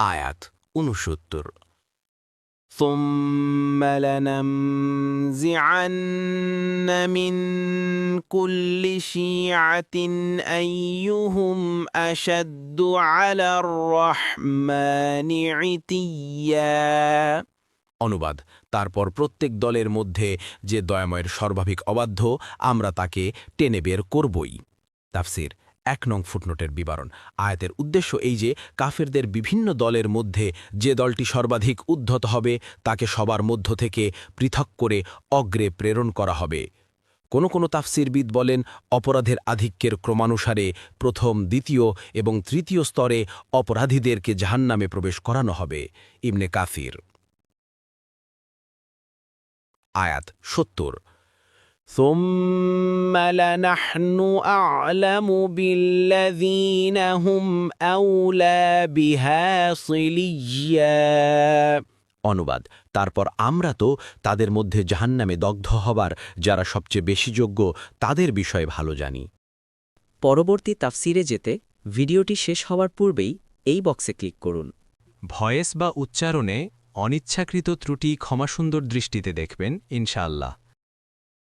আয়াত উনসত্তর ثم لننزعن من كل شيعة أيهم أشد على الرحمن عتيا অনুবাদ তারপর প্রত্যেক দলের মধ্যে যে দয়াময়ের সর্বাধিক অবাধ্য আমরা তাকে টেনে বের করবই তাফসির এক নং ফুটনোটের বিবরণ। আয়াতের উদ্দেশ্য এই যে, কাফেরদের বিভিন্ন দলের মধ্যে যে দলটি সর্বাধিক উদ্ধত হবে, তাকে সবার মধ্য থেকে পৃথক করে অগ্রে প্রেরণ করা হবে। কোনো কোনো তাফসিরবিদ বলেন, অপরাধের আধিক্যের ক্রমানুসারে প্রথম, দ্বিতীয় এবং তৃতীয় স্তরে অপরাধীদেরকে জাহান্নামে প্রবেশ করানো হবে। ইবনে কাফির আয়াত সত্তর। ثم لنحن أعلم بالذين هم أولى بها صليا অনুবাদ তারপর আমরা তো তাদের মধ্যে জাহান্নামে দগ্ধ হবার যারা সবচেয়ে বেশি যোগ্য তাদের বিষয়ে ভালো জানি পরবর্তী তাফসিরে যেতে ভিডিওটি শেষ হওয়ার পূর্বেই এই বক্সে ক্লিক করুন ভয়েস বা উচ্চারণে অনিচ্ছাকৃত ত্রুটি ক্ষমাসুন্দর দৃষ্টিতে দেখবেন ইনশাআল্লাহ